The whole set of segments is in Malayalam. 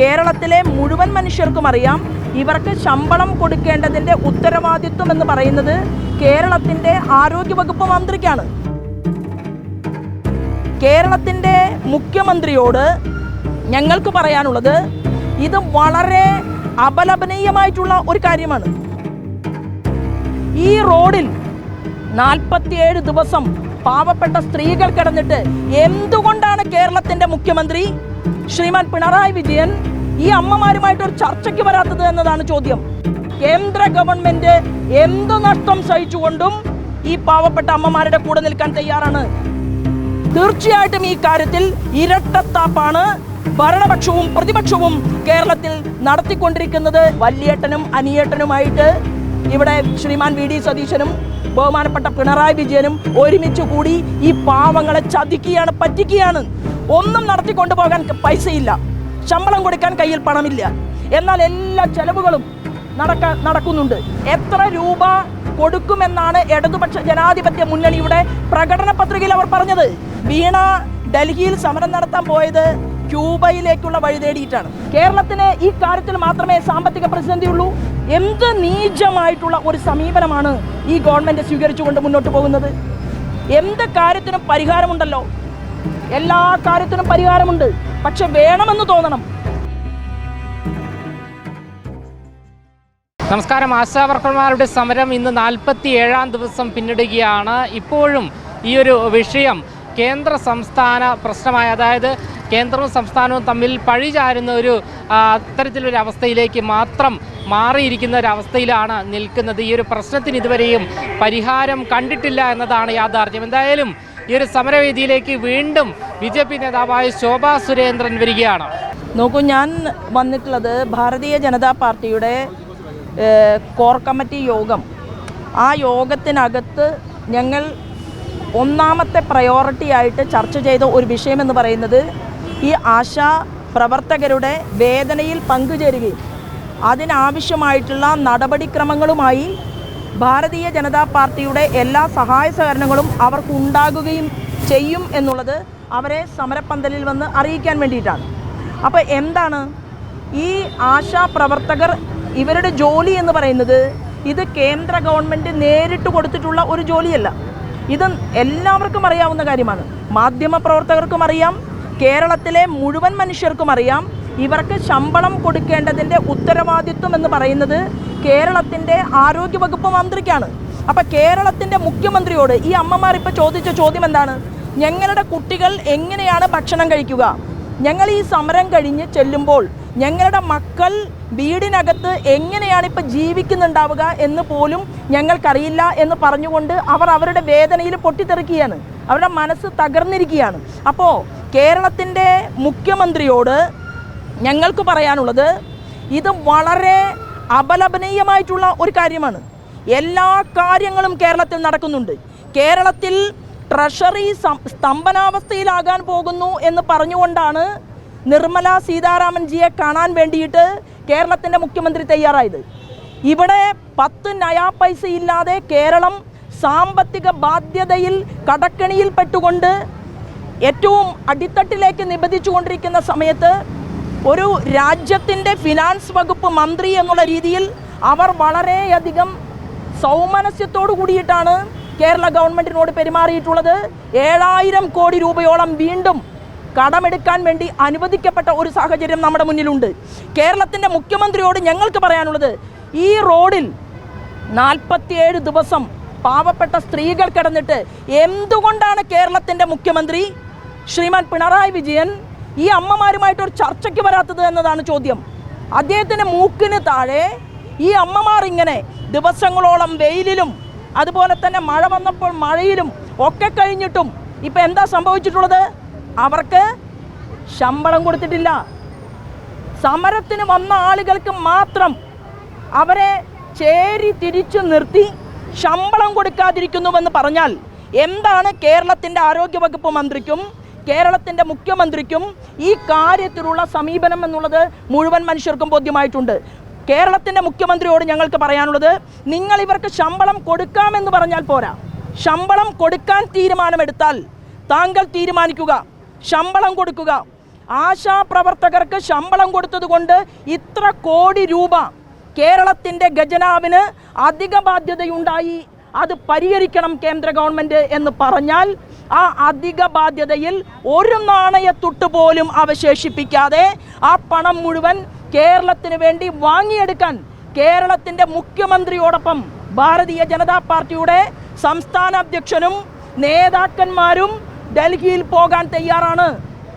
കേരളത്തിലെ മുഴുവൻ മനുഷ്യർക്കും അറിയാം. ഇവർക്ക് ശമ്പളം കൊടുക്കേണ്ടതിന്റെ ഉത്തരവാദിത്വം എന്ന് പറയുന്നത് കേരളത്തിന്റെ ആരോഗ്യവകുപ്പ് മന്ത്രിക്കാണ്. കേരളത്തിന്റെ മുഖ്യമന്ത്രിയോട് ഞങ്ങൾക്ക് പറയാനുള്ളത് ഇത് വളരെ അപലപനീയമായിട്ടുള്ള ഒരു കാര്യമാണ്. ഈ റോഡിൽ നാൽപ്പത്തിയേഴ് ദിവസം പാവപ്പെട്ട സ്ത്രീകൾ കിടന്നിട്ട് എന്തുകൊണ്ടാണ് കേരളത്തിന്റെ മുഖ്യമന്ത്രി ശ്രീമാൻ പിണറായി വിജയൻ ഈ അമ്മമാരുമായിട്ട് ഒരു ചർച്ചയ്ക്ക് വരാത്തത് എന്നതാണ് ചോദ്യം? കേന്ദ്ര ഗവൺമെന്റ് എന്തു നഷ്ടം സഹിച്ചുകൊണ്ടും ഈ പാവപ്പെട്ട അമ്മമാരുടെ കൂടെ നിൽക്കാൻ തയ്യാറാണ്. തീർച്ചയായിട്ടും ഈ കാര്യത്തിൽ ഇരട്ടത്താപ്പാണ് ഭരണപക്ഷവും പ്രതിപക്ഷവും കേരളത്തിൽ നടത്തിക്കൊണ്ടിരിക്കുന്നത്. വല്യേട്ടനും അനിയേട്ടനുമായിട്ട് ഇവിടെ ശ്രീമാൻ വി ഡി സതീശനും ബഹുമാനപ്പെട്ട പിണറായി വിജയനും ഒരുമിച്ച് കൂടി ഈ പാവങ്ങളെ ചതിക്കുകയാണ് പറ്റിക്കുകയാണ്. ഒന്നും നടത്തിക്കൊണ്ടു പോകാൻ പൈസയില്ല. ശമ്പളം കൊടുക്കാൻ കയ്യിൽ പണമില്ല. എന്നാൽ എല്ലാ ചെലവുകളും നടക്ക നടക്കുന്നുണ്ട്. എത്ര രൂപ കൊടുക്കുമെന്നാണ് ഇടതുപക്ഷ ജനാധിപത്യ മുന്നണിയുടെ പ്രകടന പത്രികയിൽ അവർ പറഞ്ഞത്. വീണ ഡൽഹിയിൽ സമരം നടത്താൻ പോയത് ക്യൂബയിലേക്കുള്ള വഴി തേടിയിട്ടാണ് കേരളത്തിന് ഈ കാര്യത്തിൽ മാത്രമേ സാമ്പത്തിക പ്രതിസന്ധിയുള്ളൂ. എന്ത് നീചമായിട്ടുള്ള ഒരു സമീപനമാണ് ഈ ഗവൺമെന്റ് സ്വീകരിച്ചുകൊണ്ട് മുന്നോട്ട് പോകുന്നത്? എന്ത് കാര്യത്തിനും പരിഹാരമുണ്ടല്ലോ? എല്ലാ കാര്യത്തിനും പരിഹാരമുണ്ട്. പക്ഷെ വേണമെന്ന് തോന്നണം. നമസ്കാരം. ആശാവർക്കർമാരുടെ സമരം ഇന്ന് നാൽപ്പത്തി ഏഴാം ദിവസം പിന്നിടുകയാണ്. ഇപ്പോഴും ഈ ഒരു വിഷയം കേന്ദ്ര സംസ്ഥാന പ്രശ്നമായ അതായത് കേന്ദ്രവും സംസ്ഥാനവും തമ്മിൽ പഴിചാരുന്ന ഒരു അത്തരത്തിലൊരു അവസ്ഥയിലേക്ക് മാത്രം മാറിയിരിക്കുന്ന ഒരു അവസ്ഥയിലാണ് നിൽക്കുന്നത്. ഈ ഒരു പ്രശ്നത്തിന് ഇതുവരെയും പരിഹാരം കണ്ടിട്ടില്ല എന്നതാണ് യാഥാർത്ഥ്യം. എന്തായാലും ഈ ഒരു സമരവേദിയിലേക്ക് വീണ്ടും ബി ജെ പി നേതാവായ ശോഭാ സുരേന്ദ്രൻ വരികയാണ്. നോക്കൂ ഞാൻ വന്നിട്ടുള്ളത് ഭാരതീയ ജനതാ പാർട്ടിയുടെ കോർ കമ്മിറ്റി യോഗം. ആ യോഗത്തിനകത്ത് ഞങ്ങൾ ഒന്നാമത്തെ പ്രയോറിറ്റി ആയിട്ട് ചർച്ച ചെയ്ത ഒരു വിഷയമെന്ന് പറയുന്നത് ഈ ആശാ പ്രവർത്തകരുടെ വേദനയിൽ പങ്കുചേരുകയും അതിനാവശ്യമായിട്ടുള്ള നടപടിക്രമങ്ങളുമായി ഭാരതീയ ജനതാ പാർട്ടിയുടെ എല്ലാ സഹായ സഹകരണങ്ങളും അവർക്കുണ്ടാകുകയും ചെയ്യും എന്നുള്ളത് അവരെ സമരപ്പന്തലിൽ വന്ന് അറിയിക്കാൻ വേണ്ടിയിട്ടാണ്. അപ്പോൾ എന്താണ്? ഈ ആശാ പ്രവർത്തകർ ഇവരുടെ ജോലി എന്ന് പറയുന്നത് ഇത് കേന്ദ്ര ഗവൺമെന്റ് നേരിട്ട് കൊടുത്തിട്ടുള്ള ഒരു ജോലിയല്ല. ഇത് എല്ലാവർക്കും അറിയാവുന്ന കാര്യമാണ്. മാധ്യമ പ്രവർത്തകർക്കും അറിയാം കേരളത്തിലെ മുഴുവൻ മനുഷ്യർക്കും അറിയാം. ഇവർക്ക് ശമ്പളം കൊടുക്കേണ്ടതിന്റെ ഉത്തരവാദിത്വം എന്ന് പറയുന്നത് കേരളത്തിന്റെ ആരോഗ്യവകുപ്പ് മന്ത്രിക്കാണ്. അപ്പം കേരളത്തിന്റെ മുഖ്യമന്ത്രിയോട് ഈ അമ്മമാർ ഇപ്പോൾ ചോദിച്ച ചോദ്യം എന്താണ്? ഞങ്ങളുടെ കുട്ടികൾ എങ്ങനെയാണ് ഭക്ഷണം കഴിക്കുക? ഞങ്ങൾ ഈ സമരം കഴിഞ്ഞ് ചെല്ലുമ്പോൾ ഞങ്ങളുടെ മക്കൾ വീടിനകത്ത് എങ്ങനെയാണ് ഇപ്പം ജീവിക്കുന്നുണ്ടാവുക എന്ന് പോലും ഞങ്ങൾക്കറിയില്ല എന്ന് പറഞ്ഞുകൊണ്ട് അവർ അവരുടെ വേദനയിൽ പൊട്ടിത്തെറിക്കുകയാണ്. അവരുടെ മനസ്സ് തകർന്നിരിക്കുകയാണ്. അപ്പോൾ കേരളത്തിന്റെ മുഖ്യമന്ത്രിയോട് ഞങ്ങൾക്ക് പറയാനുള്ളത് ഇത് വളരെ അപലപനീയമായിട്ടുള്ള ഒരു കാര്യമാണ്. എല്ലാ കാര്യങ്ങളും കേരളത്തിൽ നടക്കുന്നുണ്ട്. കേരളത്തിൽ ട്രഷറി സ്തംഭനാവസ്ഥയിലാകാൻ പോകുന്നു എന്ന് പറഞ്ഞുകൊണ്ടാണ് നിർമ്മല സീതാരാമൻജിയെ കാണാൻ വേണ്ടിയിട്ട് കേരളത്തിന്റെ മുഖ്യമന്ത്രി തയ്യാറായത്. ഇവിടെ പത്ത് നയാ പൈസ ഇല്ലാതെ കേരളം സാമ്പത്തിക ബാധ്യതയിൽ കടക്കണിയിൽ പെട്ടുകൊണ്ട് ഏറ്റവും അടിത്തട്ടിലേക്ക് നിബന്ധിച്ചുകൊണ്ടിരിക്കുന്ന സമയത്ത് ഒരു രാജ്യത്തിന്റെ ഫിനാൻസ് വകുപ്പ് മന്ത്രി എന്നുള്ള രീതിയിൽ അവർ വളരെയധികം സൗമനസ്യത്തോടു കൂടിയിട്ടാണ് കേരള ഗവൺമെന്റിനോട് പെരുമാറിയിട്ടുള്ളത്. ഏഴായിരം കോടി രൂപയോളം വീണ്ടും കടമെടുക്കാൻ വേണ്ടി അനുവദിക്കപ്പെട്ട ഒരു സാഹചര്യം നമ്മുടെ മുന്നിലുണ്ട്. കേരളത്തിന്റെ മുഖ്യമന്ത്രിയോട് ഞങ്ങൾക്ക് പറയാനുള്ളത് ഈ റോഡിൽ നാൽപ്പത്തിയേഴ് ദിവസം പാവപ്പെട്ട സ്ത്രീകൾ കിടന്നിട്ട് എന്തുകൊണ്ടാണ് കേരളത്തിന്റെ മുഖ്യമന്ത്രി ശ്രീമാൻ പിണറായി വിജയൻ ഈ അമ്മമാരുമായിട്ട് ഒരു ചർച്ചയ്ക്ക് വരാത്തത് എന്നതാണ് ചോദ്യം. അദ്ദേഹത്തിന്റെ മൂക്കിന് താഴെ ഈ അമ്മമാർ ഇങ്ങനെ ദിവസങ്ങളോളം വെയിലിലും അതുപോലെ തന്നെ മഴ വന്നപ്പോൾ മഴയിലും ഒക്കെ കഴിഞ്ഞിട്ടും ഇപ്പം എന്താ സംഭവിച്ചിട്ടുള്ളത്? അവർക്ക് ശമ്പളം കൊടുത്തിട്ടില്ല. സമരത്തിന് വന്ന ആളുകൾക്ക് മാത്രം അവരെ ചേരി തിരിച്ചു നിർത്തി ശമ്പളം കൊടുക്കാതിരിക്കുന്നുവെന്ന് പറഞ്ഞാൽ എന്താണ് കേരളത്തിന്റെ ആരോഗ്യവകുപ്പ് മന്ത്രിക്കും കേരളത്തിന്റെ മുഖ്യമന്ത്രിക്കും ഈ കാര്യത്തിലുള്ള സമീപനം എന്നുള്ളത് മുഴുവൻ മനുഷ്യർക്കും ബോധ്യമായിട്ടുണ്ട്. കേരളത്തിന്റെ മുഖ്യമന്ത്രിയോട് ഞങ്ങൾക്ക് പറയാനുള്ളത് നിങ്ങൾ ഇവർക്ക് ശമ്പളം കൊടുക്കാമെന്ന് പറഞ്ഞാൽ പോരാ. ശമ്പളം കൊടുക്കാൻ തീരുമാനമെടുത്താൽ താങ്കൾ തീരുമാനിക്കുക. ശമ്പളം കൊടുക്കുക. ആശാപ്രവർത്തകർക്ക് ശമ്പളം കൊടുത്തതുകൊണ്ട് ഇത്ര കോടി രൂപ കേരളത്തിന്റെ ഖജനാവിന് അധിക ബാധ്യതയുണ്ടായി. അത് പരിഹരിക്കണം കേന്ദ്ര ഗവൺമെന്റ് എന്ന് പറഞ്ഞാൽ ആ അധിക ബാധ്യതയിൽ ഒരു നാണയത്തുട്ട് പോലും അവശേഷിപ്പിക്കാതെ ആ പണം മുഴുവൻ കേരളത്തിന് വേണ്ടി വാങ്ങിയെടുക്കാൻ കേരളത്തിന്റെ മുഖ്യമന്ത്രിയോടൊപ്പം ഭാരതീയ ജനതാ പാർട്ടിയുടെ സംസ്ഥാന അധ്യക്ഷനും നേതാക്കന്മാരും ഡൽഹിയിൽ പോകാൻ തയ്യാറാണ്.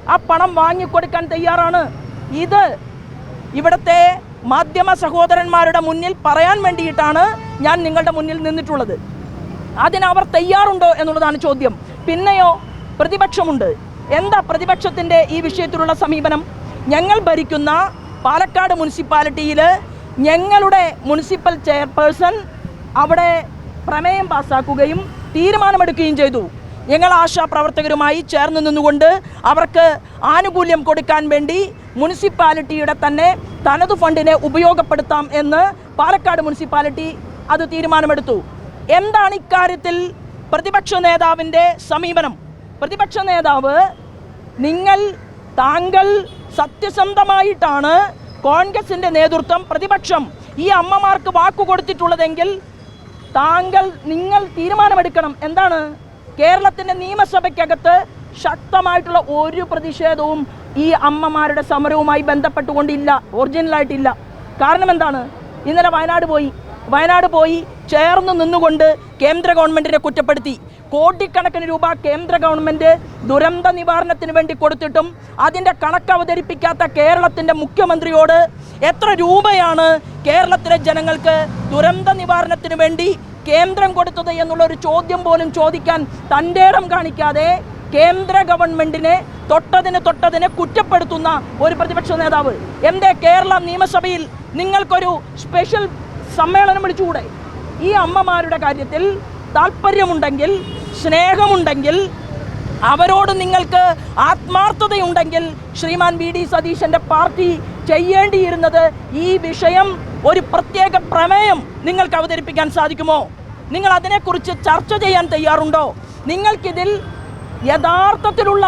ആ പണം വാങ്ങിക്കൊടുക്കാൻ തയ്യാറാണ്. ഇത് ഇവിടുത്തെ മാധ്യമ സഹോദരന്മാരുടെ മുന്നിൽ പറയാൻ വേണ്ടിയിട്ടാണ് ഞാൻ നിങ്ങളുടെ മുന്നിൽ നിന്നിട്ടുള്ളത്. അതിനവർ തയ്യാറുണ്ടോ എന്നുള്ളതാണ് ചോദ്യം. പിന്നെയോ പ്രതിപക്ഷമുണ്ട്. എന്താ പ്രതിപക്ഷത്തിന്റെ ഈ വിഷയത്തിലുള്ള സമീപനം? ഞങ്ങൾ ഭരിക്കുന്ന പാലക്കാട് മുനിസിപ്പാലിറ്റിയിൽ ഞങ്ങളുടെ മുനിസിപ്പൽ ചെയർപേഴ്സൺ അവിടെ പ്രമേയം പാസ്സാക്കുകയും തീരുമാനമെടുക്കുകയും ചെയ്തു. ഞങ്ങൾ ആശാ പ്രവർത്തകരുമായി ചേർന്ന് നിന്നുകൊണ്ട് അവർക്ക് ആനുകൂല്യം കൊടുക്കാൻ വേണ്ടി മുനിസിപ്പാലിറ്റിയുടെ തന്നെ തനത് ഫണ്ടിനെ ഉപയോഗപ്പെടുത്താം എന്ന് പാലക്കാട് മുനിസിപ്പാലിറ്റി അത് തീരുമാനമെടുത്തു. എന്താണ് ഇക്കാര്യത്തിൽ പ്രതിപക്ഷ നേതാവിന്റെ സമീപനം? പ്രതിപക്ഷ നേതാവ് നിങ്ങൾ താങ്കൾ സത്യസന്ധമായിട്ടാണ് കോൺഗ്രസിന്റെ നേതൃത്വം പ്രതിപക്ഷം ഈ അമ്മമാർക്ക് വാക്കു കൊടുത്തിട്ടുള്ളതെങ്കിൽ താങ്കൾ നിങ്ങൾ തീരുമാനമെടുക്കണം. എന്താണ് കേരളത്തിന്റെ നിയമസഭയ്ക്കകത്ത് ശക്തമായിട്ടുള്ള ഒരു പ്രതിഷേധവും ഈ അമ്മമാരുടെ സമരവുമായി ബന്ധപ്പെട്ടുകൊണ്ടില്ല ഒറിജിനലായിട്ടില്ല. കാരണം എന്താണ്? ഇന്നലെ വയനാട് പോയി. വയനാട് പോയി ചേർന്ന് നിന്നുകൊണ്ട് കേന്ദ്ര ഗവൺമെന്റിനെ കുറ്റപ്പെടുത്തി. കോടിക്കണക്കിന് രൂപ കേന്ദ്ര ഗവൺമെന്റ് ദുരന്ത നിവാരണത്തിന് വേണ്ടി കൊടുത്തിട്ടും അതിന്റെ കണക്ക് അവതരിപ്പിക്കാത്ത കേരളത്തിന്റെ മുഖ്യമന്ത്രിയോട് എത്ര രൂപയാണ് കേരളത്തിലെ ജനങ്ങൾക്ക് ദുരന്ത നിവാരണത്തിന് വേണ്ടി കേന്ദ്രം കൊടുത്തത് എന്നുള്ള ഒരു ചോദ്യം പോലും ചോദിക്കാൻ തന്റെ കാണിക്കാതെ കേന്ദ്ര ഗവൺമെന്റിനെ തൊട്ടതിന് തൊട്ടതിനെ കുറ്റപ്പെടുത്തുന്ന ഒരു പ്രതിപക്ഷ നേതാവ്. എന്റെ കേരള നിയമസഭയിൽ നിങ്ങൾക്കൊരു സ്പെഷ്യൽ സമ്മേളനം വിളിച്ചുകൂടെ? ഈ അമ്മമാരുടെ കാര്യത്തിൽ താല്പര്യമുണ്ടെങ്കിൽ സ്നേഹമുണ്ടെങ്കിൽ അവരോട് നിങ്ങൾക്ക് ആത്മാർത്ഥതയുണ്ടെങ്കിൽ ശ്രീമാൻ വി ഡി സതീശന്റെ പാർട്ടി ചെയ്യേണ്ടിയിരുന്നത് ഈ വിഷയം ഒരു പ്രത്യേക പ്രമേയം നിങ്ങൾക്ക് അവതരിപ്പിക്കാൻ സാധിക്കുമോ? നിങ്ങൾ അതിനെക്കുറിച്ച് ചർച്ച ചെയ്യാൻ തയ്യാറുണ്ടോ? നിങ്ങൾക്കിതിൽ യഥാർത്ഥത്തിലുള്ള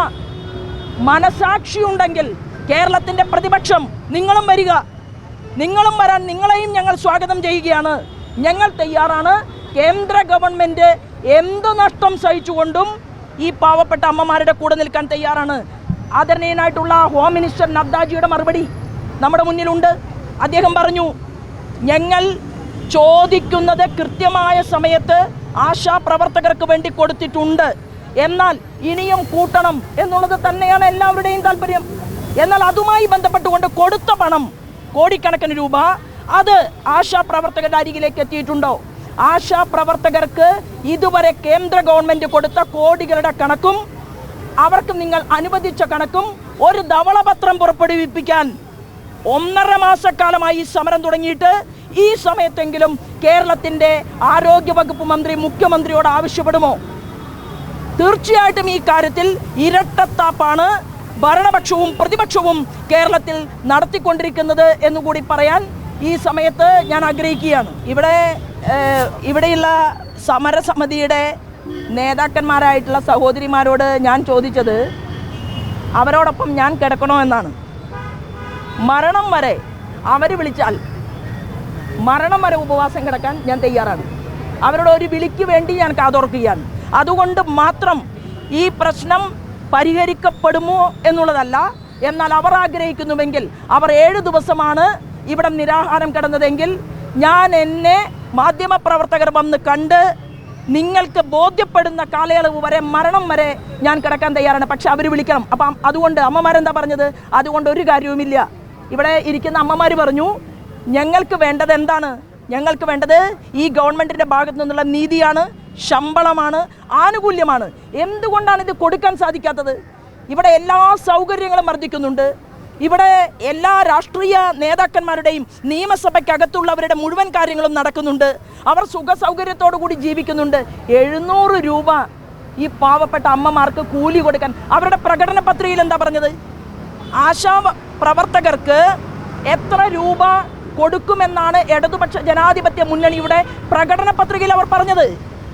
മനസാക്ഷിയുണ്ടെങ്കിൽ കേരളത്തിന്റെ പ്രതിപക്ഷം നിങ്ങളും വരിക. നിങ്ങളും വരാൻ നിങ്ങളെയും ഞങ്ങൾ സ്വാഗതം ചെയ്യുകയാണ്. ഞങ്ങൾ തയ്യാറാണ്. കേന്ദ്ര ഗവൺമെന്റ് എന്ത് നഷ്ടം സഹിച്ചുകൊണ്ടും ഈ പാവപ്പെട്ട അമ്മമാരുടെ കൂടെ നിൽക്കാൻ തയ്യാറാണ്. ആദരണീയനായിട്ടുള്ള ഹോം മിനിസ്റ്റർ നദ്ദാജിയുടെ മറുപടി നമ്മുടെ മുന്നിലുണ്ട്. അദ്ദേഹം പറഞ്ഞു ഞങ്ങൾ ചോദിക്കുന്നത് കൃത്യമായ സമയത്ത് ആശാപ്രവർത്തകർക്ക് വേണ്ടി കൊടുത്തിട്ടുണ്ട്. എന്നാൽ ഇനിയും കൂട്ടണം എന്നുള്ളത് തന്നെയാണ് എല്ലാവരുടെയും താല്പര്യം. എന്നാൽ അതുമായി ബന്ധപ്പെട്ടുകൊണ്ട് കൊടുത്ത പണം കോടിക്കണക്കിന് രൂപ അത് ആശാ ആശാപ്രവർത്തകരുടെ അരികിലേക്ക് എത്തിയിട്ടുണ്ടോ? ആശാപ്രവർത്തകർക്ക് ഇതുവരെ കേന്ദ്ര ഗവൺമെന്റ് കൊടുത്ത കോടികളുടെ കണക്കും അവർക്ക് നിങ്ങൾ അനുവദിച്ച കണക്കും ഒരു ധവളപത്രം പുറപ്പെടുവിപ്പിക്കാൻ ഒന്നര മാസക്കാലമായി സമരം തുടങ്ങിയിട്ട് ഈ സമയത്തെങ്കിലും കേരളത്തിന്റെ ആരോഗ്യവകുപ്പ് മന്ത്രി മുഖ്യമന്ത്രിയോട് ആവശ്യപ്പെടുമോ? തീർച്ചയായിട്ടും ഈ കാര്യത്തിൽ ഇരട്ടത്താപ്പാണ് ഭരണപക്ഷവും പ്രതിപക്ഷവും കേരളത്തിൽ നടത്തിക്കൊണ്ടിരിക്കുന്നത് എന്നുകൂടി പറയാൻ ഈ സമയത്ത് ഞാൻ ആഗ്രഹിക്കുകയാണ്. ഇവിടെ ഇവിടെയുള്ള സമരസമിതിയുടെ നേതാക്കന്മാരായിട്ടുള്ള സഹോദരിമാരോട് ഞാൻ ചോദിച്ചത് അവരോടൊപ്പം ഞാൻ കിടക്കണോ എന്നാണ്. മരണം വരെ അവർ വിളിച്ചാൽ മരണം വരെ ഉപവാസം കിടക്കാൻ ഞാൻ തയ്യാറാണ്. അവരുടെ ഒരു വിളിക്ക് വേണ്ടി ഞാൻ കാതോർക്കുകയാണ്. അതുകൊണ്ട് മാത്രം ഈ പ്രശ്നം പരിഹരിക്കപ്പെടുമോ എന്നുള്ളതല്ല എന്നാൽ അവർ ആഗ്രഹിക്കുന്നുവെങ്കിൽ അവർ ഏഴ് ദിവസമാണ് ഇവിടെ നിരാഹാരം കിടന്നതെങ്കിൽ ഞാൻ എന്നെ മാധ്യമപ്രവർത്തകർ വന്ന് കണ്ട് നിങ്ങൾക്ക് ബോധ്യപ്പെടുന്ന കാലയളവ് വരെ മരണം വരെ ഞാൻ കിടക്കാൻ തയ്യാറാണ്. പക്ഷെ അവർ വിളിക്കണം. അപ്പം അതുകൊണ്ട് അമ്മമാരെന്താ പറഞ്ഞത്? അതുകൊണ്ട് ഒരു കാര്യവുമില്ല. ഇവിടെ ഇരിക്കുന്ന അമ്മമാർ പറഞ്ഞു ഞങ്ങൾക്ക് വേണ്ടത് എന്താണ്? ഞങ്ങൾക്ക് വേണ്ടത് ഈ ഗവൺമെന്റിന്റെ ഭാഗത്തു നിന്നുള്ള നീതിയാണ് ശമ്പളമാണ് ആനുകൂല്യമാണ്. എന്തുകൊണ്ടാണ് ഇത് കൊടുക്കാൻ സാധിക്കാത്തത്? ഇവിടെ എല്ലാ സൗകര്യങ്ങളും വർദ്ധിക്കുന്നുണ്ട്. ഇവിടെ എല്ലാ രാഷ്ട്രീയ നേതാക്കന്മാരുടെയും നിയമസഭയ്ക്കകത്തുള്ളവരുടെ മുഴുവൻ കാര്യങ്ങളും നടക്കുന്നുണ്ട്. അവർ സുഖ സൗകര്യത്തോടു കൂടി ജീവിക്കുന്നുണ്ട്. എഴുന്നൂറ് രൂപ ഈ പാവപ്പെട്ട അമ്മമാർക്ക് കൂലി കൊടുക്കാൻ. അവരുടെ പ്രകടന പത്രികയിൽ എന്താ പറഞ്ഞത്? ആശാ പ്രവർത്തകർക്ക് എത്ര രൂപ കൊടുക്കുമെന്നാണ് ഇടതുപക്ഷ ജനാധിപത്യ മുന്നണിയുടെ പ്രകടന പത്രികയിൽ അവർ പറഞ്ഞത്.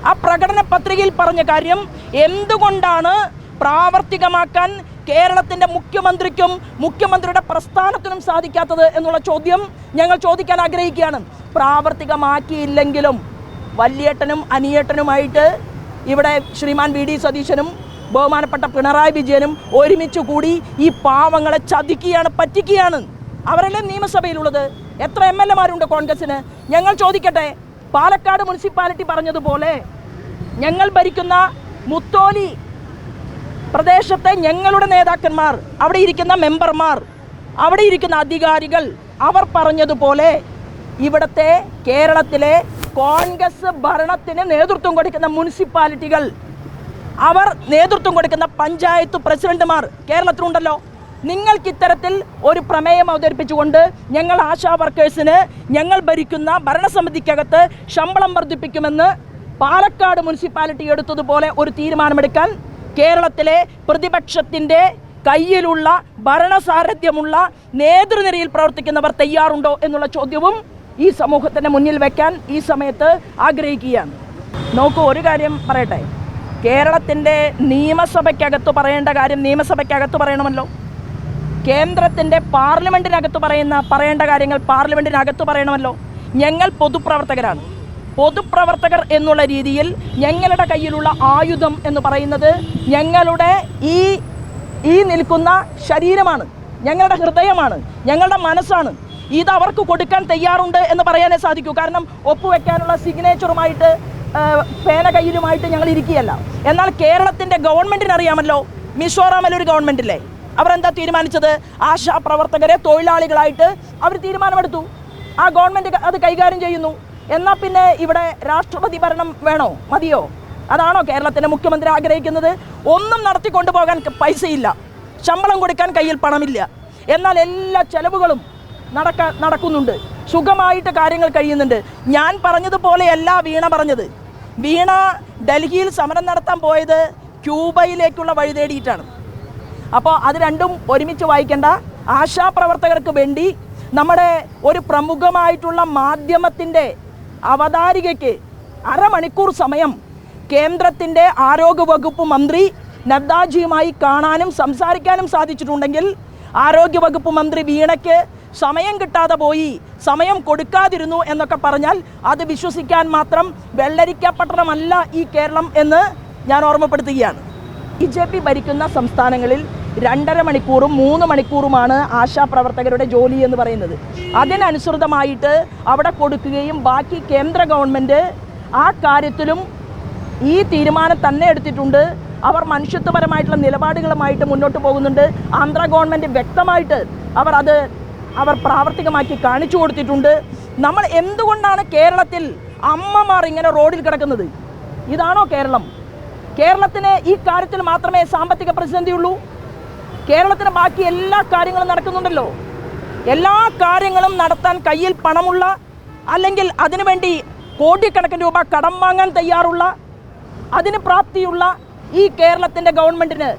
ആ പ്രകടന പത്രികയിൽ പറഞ്ഞ കാര്യം എന്തുകൊണ്ടാണ് പ്രാവർത്തികമാക്കാൻ കേരളത്തിന്റെ മുഖ്യമന്ത്രിക്കും മുഖ്യമന്ത്രിയുടെ പ്രസ്ഥാനത്തിനും സാധിക്കാത്തത് എന്നുള്ള ചോദ്യം ഞങ്ങൾ ചോദിക്കാൻ ആഗ്രഹിക്കുകയാണ്. പ്രാവർത്തികമാക്കിയില്ലെങ്കിലും വല്യേട്ടനും അനിയേട്ടനുമായിട്ട് ഇവിടെ ശ്രീമാൻ വി ഡി സതീശനും ബഹുമാനപ്പെട്ട പിണറായി വിജയനും ഒരുമിച്ച് കൂടി ഈ പാവങ്ങളെ ചതിക്കുകയാണ് പറ്റിക്കുകയാണ്. അവരല്ലേ നിയമസഭയിലുള്ളത്? എത്ര എം എൽ എമാരുണ്ട് കോൺഗ്രസിന് ഞങ്ങൾ ചോദിക്കട്ടെ പാലക്കാട് മുനിസിപ്പാലിറ്റി പറഞ്ഞതുപോലെ ഞങ്ങൾ ഭരിക്കുന്ന മുത്തോലി പ്രദേശത്തെ ഞങ്ങളുടെ നേതാക്കന്മാർ അവിടെ ഇരിക്കുന്ന മെമ്പർമാർ അവിടെ ഇരിക്കുന്ന അധികാരികൾ അവർ പറഞ്ഞതുപോലെ ഇവിടുത്തെ കേരളത്തിലെ കോൺഗ്രസ് ഭരണത്തിന് നേതൃത്വം കൊടുക്കുന്ന മുനിസിപ്പാലിറ്റികൾ അവർ നേതൃത്വം കൊടുക്കുന്ന പഞ്ചായത്ത് പ്രസിഡന്റുമാർ കേരളത്തിലുണ്ടല്ലോ. നിങ്ങൾക്ക് ഇത്തരത്തിൽ ഒരു പ്രമേയം അവതരിപ്പിച്ചുകൊണ്ട് ഞങ്ങൾ ആശാ വർക്കേഴ്സിന് ഞങ്ങൾ ഭരിക്കുന്ന ഭരണസമിതിക്കകത്ത് ശമ്പളം വർദ്ധിപ്പിക്കുമെന്ന് പാലക്കാട് മുനിസിപ്പാലിറ്റി എടുത്തതുപോലെ ഒരു തീരുമാനമെടുക്കാൻ കേരളത്തിലെ പ്രതിപക്ഷത്തിന്റെ കയ്യിലുള്ള ഭരണസാരഥ്യമുള്ള നേതൃനിരയിൽ പ്രവർത്തിക്കുന്നവർ തയ്യാറുണ്ടോ എന്നുള്ള ചോദ്യവും ഈ സമൂഹത്തിന്റെ മുന്നിൽ വയ്ക്കാൻ ഈ സമയത്ത് ആഗ്രഹിക്കുകയാണ്. നോക്കൂ ഒരു കാര്യം പറയട്ടെ. കേരളത്തിന്റെ നിയമസഭയ്ക്കകത്ത് പറയേണ്ട കാര്യം നിയമസഭയ്ക്കകത്ത് പറയണമല്ലോ. കേന്ദ്രത്തിന്റെ പാർലമെന്റിനകത്ത് പറയുന്ന പറയേണ്ട കാര്യങ്ങൾ പാർലമെന്റിനകത്ത് പറയണമല്ലോ. ഞങ്ങൾ പൊതുപ്രവർത്തകരാണ്. പൊതുപ്രവർത്തകർ എന്നുള്ള രീതിയിൽ ഞങ്ങളുടെ കയ്യിലുള്ള ആയുധം എന്ന് പറയുന്നത് ഞങ്ങളുടെ ഈ ഈ നിൽക്കുന്ന ശരീരമാണ്. ഞങ്ങളുടെ ഹൃദയമാണ്. ഞങ്ങളുടെ മനസ്സാണ്. ഇത് അവർക്ക് കൊടുക്കാൻ തയ്യാറുണ്ട് എന്ന് പറയാനേ സാധിക്കൂ. കാരണം ഒപ്പുവെക്കാനുള്ള സിഗ്നേച്ചറുമായിട്ട് പേന കയ്യിലുമായിട്ട് ഞങ്ങൾ ഇരിക്കുകയല്ല. എന്നാൽ കേരളത്തിന്റെ ഗവൺമെന്റിന് അറിയാമല്ലോ മിസോറാമിൽ ഒരു ഗവൺമെന്റില്ലേ അവരെന്താ തീരുമാനിച്ചത്? ആശാ പ്രവർത്തകരെ തൊഴിലാളികളായിട്ട് അവർ തീരുമാനമെടുത്തു. ആ ഗവൺമെന്റ് അത് കൈകാര്യം ചെയ്യുന്നു. എന്നാൽ പിന്നെ ഇവിടെ രാഷ്ട്രപതി ഭരണം വേണോ? മതിയോ? അതാണോ കേരളത്തിന്റെ മുഖ്യമന്ത്രി ആഗ്രഹിക്കുന്നത്? ഒന്നും നടത്തിക്കൊണ്ടു പോകാൻ പൈസയില്ല. ശമ്പളം കൊടുക്കാൻ കയ്യിൽ പണമില്ല. എന്നാൽ എല്ലാ ചെലവുകളും നടക്കാൻ നടക്കുന്നുണ്ട്. സുഖമായിട്ട് കാര്യങ്ങൾ കഴിയുന്നുണ്ട്. ഞാൻ പറഞ്ഞതുപോലെയല്ല വീണ പറഞ്ഞത്. വീണ ഡൽഹിയിൽ സമരം നടത്താൻ പോയത് ക്യൂബയിലേക്കുള്ള വഴി തേടിയിട്ടാണ്. അപ്പോൾ അത് രണ്ടും ഒരുമിച്ച് വായിക്കേണ്ട ആശാപ്രവർത്തകർക്ക് വേണ്ടി നമ്മുടെ ഒരു പ്രമുഖമായിട്ടുള്ള മാധ്യമത്തിന്റെ അവതാരികയ്ക്ക് അരമണിക്കൂർ സമയം കേന്ദ്രത്തിന്റെ ആരോഗ്യവകുപ്പ് മന്ത്രി നദ്ദാജിയുമായി കാണാനും സംസാരിക്കാനും സാധിച്ചിട്ടുണ്ടെങ്കിൽ ആരോഗ്യവകുപ്പ് മന്ത്രി വീണയ്ക്ക് സമയം കിട്ടാതെ പോയി സമയം കൊടുക്കാതിരുന്നു എന്നൊക്കെ പറഞ്ഞാൽ അത് വിശ്വസിക്കാൻ മാത്രം വെള്ളരിക്കപ്പെട്ടണമല്ല ഈ കേരളം എന്ന് ഞാൻ ഓർമ്മപ്പെടുത്തുകയാണ്. ബി ജെ പി ഭരിക്കുന്ന സംസ്ഥാനങ്ങളിൽ രണ്ടര മണിക്കൂറും മൂന്ന് മണിക്കൂറുമാണ് ആശാപ്രവർത്തകരുടെ ജോലി എന്ന് പറയുന്നത്. അതിനനുസൃതമായിട്ട് അവിടെ കൊടുക്കുകയും ബാക്കി കേന്ദ്ര ഗവൺമെന്റ് ആ കാര്യത്തിലും ഈ തീരുമാനം തന്നെ എടുത്തിട്ടുണ്ട്. അവർ മനുഷ്യത്വപരമായിട്ടുള്ള നിലപാടുകളുമായിട്ട് മുന്നോട്ട് പോകുന്നുണ്ട്. ആന്ധ്ര ഗവൺമെന്റ് വ്യക്തമായിട്ട് അവർ അത് അവർ പ്രാവർത്തികമാക്കി കാണിച്ചു കൊടുത്തിട്ടുണ്ട്. നമ്മൾ എന്തുകൊണ്ടാണ് കേരളത്തിൽ അമ്മമാർ ഇങ്ങനെ റോഡിൽ കിടക്കുന്നത്? ഇതാണോ കേരളം? കേരളത്തിന് ഈ കാര്യത്തിൽ മാത്രമേ സാമ്പത്തിക പ്രതിസന്ധിയുള്ളൂ? കേരളത്തിന് ബാക്കി എല്ലാ കാര്യങ്ങളും നടക്കുന്നുണ്ടല്ലോ. എല്ലാ കാര്യങ്ങളും നടത്താൻ കയ്യിൽ പണമുള്ള അല്ലെങ്കിൽ അതിനുവേണ്ടി കോടിക്കണക്കിന് രൂപ കടം വാങ്ങാൻ തയ്യാറുള്ള അതിന് പ്രാപ്തിയുള്ള ഈ കേരളത്തിന്റെ ഗവൺമെന്റിന്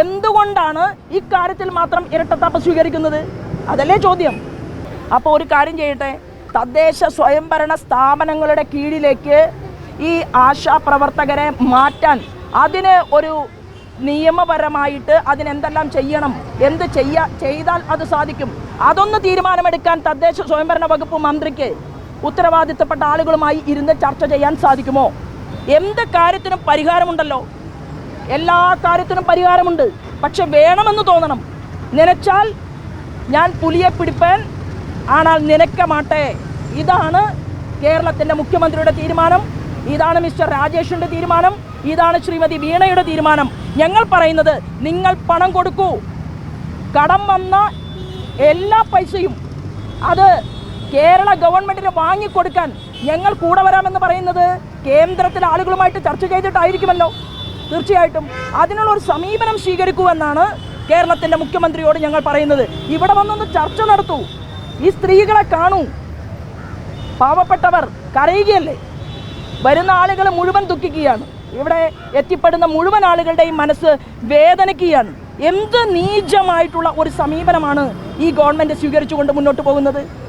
എന്തുകൊണ്ടാണ് ഇക്കാര്യത്തിൽ കാര്യത്തിൽ മാത്രം ഇരട്ടത്താപ്പ് സ്വീകരിക്കുന്നത്? അതല്ലേ ചോദ്യം. അപ്പോൾ ഒരു കാര്യം ചെയ്യട്ടെ. തദ്ദേശ സ്വയംഭരണ സ്ഥാപനങ്ങളുടെ കീഴിലേക്ക് ഈ ആശാ പ്രവർത്തകരെ മാറ്റാൻ അതിന് ഒരു നിയമപരമായിട്ട് അതിനെന്തെല്ലാം ചെയ്യണം? എന്ത് ചെയ്യാ ചെയ്താൽ അത് സാധിക്കും? അതൊന്ന് തീരുമാനമെടുക്കാൻ തദ്ദേശ സ്വയംഭരണ വകുപ്പ് മന്ത്രിക്ക് ഉത്തരവാദിത്തപ്പെട്ട ആളുകളുമായി ഇരുന്ന് ചർച്ച ചെയ്യാൻ സാധിക്കുമോ? എന്ത് കാര്യത്തിനും പരിഹാരമുണ്ടല്ലോ? എല്ലാ കാര്യത്തിനും പരിഹാരമുണ്ട്. പക്ഷെ വേണമെന്ന് തോന്നണം. നനച്ചാൽ ഞാൻ പുലിയെ പിടിപ്പാൻ ആണാൽ നിനക്ക മാട്ടെ ഇതാണ് കേരളത്തിന്റെ മുഖ്യമന്ത്രിയുടെ തീരുമാനം. ഇതാണ് മിസ്റ്റർ രാജേഷിന്റെ തീരുമാനം. ഇതാണ് ശ്രീമതി വീണയുടെ തീരുമാനം. ഞങ്ങൾ പറയുന്നത് നിങ്ങൾ പണം കൊടുക്കൂ. കടം വന്ന എല്ലാ പൈസയും അത് കേരള ഗവൺമെന്റിന് വാങ്ങിക്കൊടുക്കാൻ ഞങ്ങൾ കൂടെ വരാമെന്ന് പറയുന്നത് കേന്ദ്രത്തിലെ ആളുകളുമായിട്ട് ചർച്ച ചെയ്തിട്ടായിരിക്കുമല്ലോ. തീർച്ചയായിട്ടും അതിനുള്ള ഒരു സമീപനം സ്വീകരിക്കൂ എന്നാണ് കേരളത്തിന്റെ മുഖ്യമന്ത്രിയോട് ഞങ്ങൾ പറയുന്നത്. ഇവിടെ വന്നൊന്ന് ചർച്ച നടത്തൂ. ഈ സ്ത്രീകളെ കാണൂ. പാവപ്പെട്ടവർ കരയുകയല്ലേ? വരുന്ന ആളുകൾ മുഴുവൻ ദുഃഖിക്കുകയാണ്. ഇവിടെ എത്തിപ്പെടുന്ന മുഴുവൻ ആളുകളുടെയും മനസ്സ് വേദനിക്കുകയാണ്. എന്ത് നീചമായിട്ടുള്ള ഒരു സമീപനമാണ് ഈ ഗവൺമെന്റ് സ്വീകരിച്ചുകൊണ്ട് മുന്നോട്ട് പോകുന്നത്?